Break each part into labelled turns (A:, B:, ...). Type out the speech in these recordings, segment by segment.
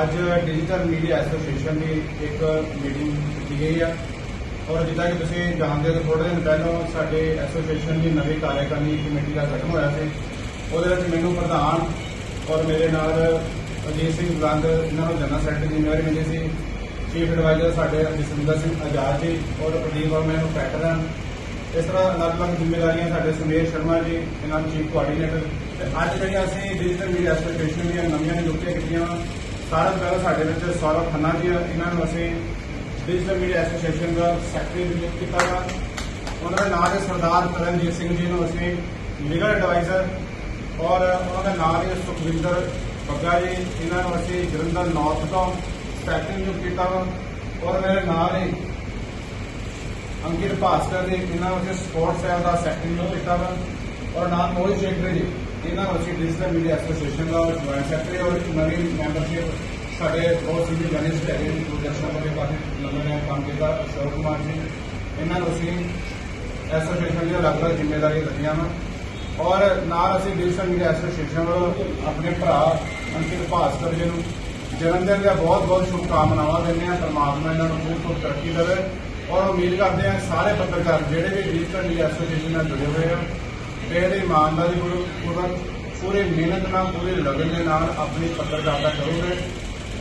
A: ਅੱਜ digital media association ਦੀ ਇੱਕ meeting ਕੀਤੀ ਗਈ ਆ। ਔਰ ਜਿੱਦਾਂ ਕਿ ਤੁਸੀਂ ਜਾਣਦੇ ਹੋ ਕਿ ਥੋੜੇ ਦਿਨ ਪਹਿਲਾਂ ਸਾਡੇ ਐਸੋਸੀਏਸ਼ਨ ਦੀ ਨਵੀਂ ਕਾਰਜਕਾਰਨੀ ਕਮੇਟੀ ਦਾ ਗਠਨ ਹੋਇਆ ਸੀ। ਉਹਦੇ ਵਿੱਚ ਮੈਨੂੰ ਪ੍ਰਧਾਨ ਔਰ ਮੇਰੇ ਨਾਲ ਅਜੀਤ ਸਿੰਘ ਬਲੰਦ, ਇਹਨਾਂ ਨੂੰ ਜਨਰਲ ਸੈਕਟਰੀ ਦੀ ਜ਼ਿੰਮੇਵਾਰੀ ਮਿਲੀ ਸੀ। ਚੀਫ ਐਡਵਾਈਜ਼ਰ ਸਾਡੇ ਜਸਵਿੰਦਰ ਸਿੰਘ ਆਜ਼ਾਦ ਜੀ ਔਰ ਪ੍ਰਦੀਪ ਵਰਮਾ ਨੂੰ ਪੈਟਰਨ। ਇਸ ਤਰ੍ਹਾਂ ਅਲੱਗ-ਅਲੱਗ ਜ਼ਿੰਮੇਵਾਰੀਆਂ ਸਾਡੇ ਸੁਮੇਰ ਸ਼ਰਮਾ ਜੀ, ਇਹਨਾਂ ਨੂੰ ਚੀਫ ਕੋਆਰਡੀਨੇਟਰ ਅੱਜ ਜਿਹੜੀਆਂ ਅਸੀਂ ਡਿਜੀਟਲ ਮੀਡੀਆ ਐਸੋਸੀਏਸ਼ਨ ਦੀਆਂ ਨਵੀਆਂ ਨਿਯੁਕਤੀਆਂ ਕੀਤੀਆਂ ਸਾਰਾ ਤੋਂ ਪਹਿਲਾਂ ਸਾਡੇ ਵਿੱਚ ਸੌਰਵ ਖੰਨਾ ਜੀ ਆ, ਇਹਨਾਂ ਨੂੰ ਅਸੀਂ ਡਿਜੀਟਲ ਮੀਡੀਆ ਐਸੋਸੀਏਸ਼ਨ ਦਾ ਸੈਕਟਰੀ ਨਿਯੁਕਤ ਕੀਤਾ ਗਾ ਉਹਨਾਂ ਦੇ ਨਾਲ ਹੈ ਸਰਦਾਰ ਤਰਨਜੀਤ ਸਿੰਘ ਜੀ ਨੂੰ ਅਸੀਂ ਲੀਗਲ ਐਡਵਾਈਜ਼ਰ ਔਰ ਉਹਨਾਂ ਦੇ ਨਾਲ ਹੀ ਸੁਖਵਿੰਦਰ ਬੱਗਾ ਜੀ। ਇਹਨਾਂ ਨੂੰ ਅਸੀਂ ਜਲੰਧਰ ਨਾਰਥ ਤੋਂ ਸੈਕਟਰੀ ਨਿਯੁਕਤ ਕੀਤਾ ਵਾ। ਔਰ ਮੇਰੇ ਨਾਲ ਹੀ ਅੰਕਿਤ ਭਾਸਕਰ ਜੀ ਇਹਨਾਂ ਨੂੰ ਅਸੀਂ ਸਪੋਰਟਸ ਸੈਲ ਦਾ ਸੈਕਟਰੀ ਨਿਯੁਕਤ ਕੀਤਾ ਵਾ। ਔਰ ਨਾਲ ਮੋਹਿਤ ਸ਼ੇਖਰ ਜੀ। ਇਹਨਾਂ ਨੂੰ ਅਸੀਂ ਡਿਜੀਟਲ ਮੀਡੀਆ ਐਸੋਸੀਏਸ਼ਨ ਦਾ ਜੁਆਇੰਟ ਸੈਕਟਰੀ ਔਰ ਇੱਕ ਨਵੀਂ ਮੈਂਬਰਸ਼ਿਪ ਸਾਡੇ ਬਹੁਤ ਸੀਨੀਅਰ ਜਰਨਲਿਸਟ ਹੈਗੇ ਨੇ ਪ੍ਰੋਜੈਕਸ਼ਨ ਦੇ ਕਾਫੀ ਲੰਬੇ ਟਾਈਮ ਕੰਮ ਕੀਤਾ, ਅਸ਼ੋਕ ਕੁਮਾਰ ਜੀ। ਇਹਨਾਂ ਨੂੰ ਅਸੀਂ ਐਸੋਸੀਏਸ਼ਨ ਦੀਆਂ ਅਲੱਗ-ਅਲੱਗ ਜ਼ਿੰਮੇਵਾਰੀਆਂ ਦਿੱਤੀਆਂ ਹਨ ਔਰ ਨਾਲ ਅਸੀਂ ਡਿਜੀਟਲ ਮੀਡੀਆ ਐਸੋਸੀਏਸ਼ਨ ਵੱਲੋਂ ਆਪਣੇ ਭਰਾ ਅੰਕਿਤ ਭਾਸਕਰ ਜੀ ਨੂੰ ਜਨਮ ਦਿਨ ਦੀਆਂ ਬਹੁਤ-ਬਹੁਤ ਸ਼ੁਭਕਾਮਨਾਵਾਂ ਦਿੰਦੇ ਹਾਂ, ਪਰਮਾਤਮਾ ਇਹਨਾਂ ਨੂੰ ਬਹੁਤ ਬਹੁਤ ਤਰੱਕੀ ਦੇਵੇ। ਔਰ ਉਮੀਦ ਕਰਦੇ ਹਾਂ ਸਾਰੇ ਪੱਤਰਕਾਰ ਜਿਹੜੇ ਵੀ ਡਿਜੀਟਲ ਮੀਡੀਆ ਐਸੋਸੀਏਸ਼ਨ ਨਾਲ ਜੁੜੇ ਹੋਏ ਆ ਤੇ ਇਹਦੇ ਇਮਾਨਦਾਰੀ ਪੂਰਵਕ ਪੂਰੇ ਮਿਹਨਤ ਨਾਲ, ਪੂਰੇ ਲਗਨ ਦੇ ਨਾਲ ਆਪਣੀ ਪੱਤਰਕਾਰਤਾ ਕਰੋਗੇ।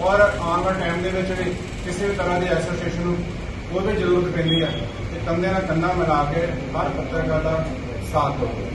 A: ਔਰ ਆਉਣ ਵਾਲੇ ਟਾਈਮ ਦੇ ਵਿੱਚ ਵੀ ਕਿਸੇ ਵੀ ਤਰ੍ਹਾਂ ਦੀ ਐਸੋਸੀਏਸ਼ਨ ਨੂੰ ਕੋਈ ਵੀ ਜ਼ਰੂਰਤ ਪੈਂਦੀ ਹੈ ਤੇ ਕੰਧੇ ਨਾਲ ਕੰਨਾ ਮਿਲਾ ਕੇ ਹਰ ਪੱਤਰਕਾਰ ਦਾ ਸਾਥ ਦਿਓ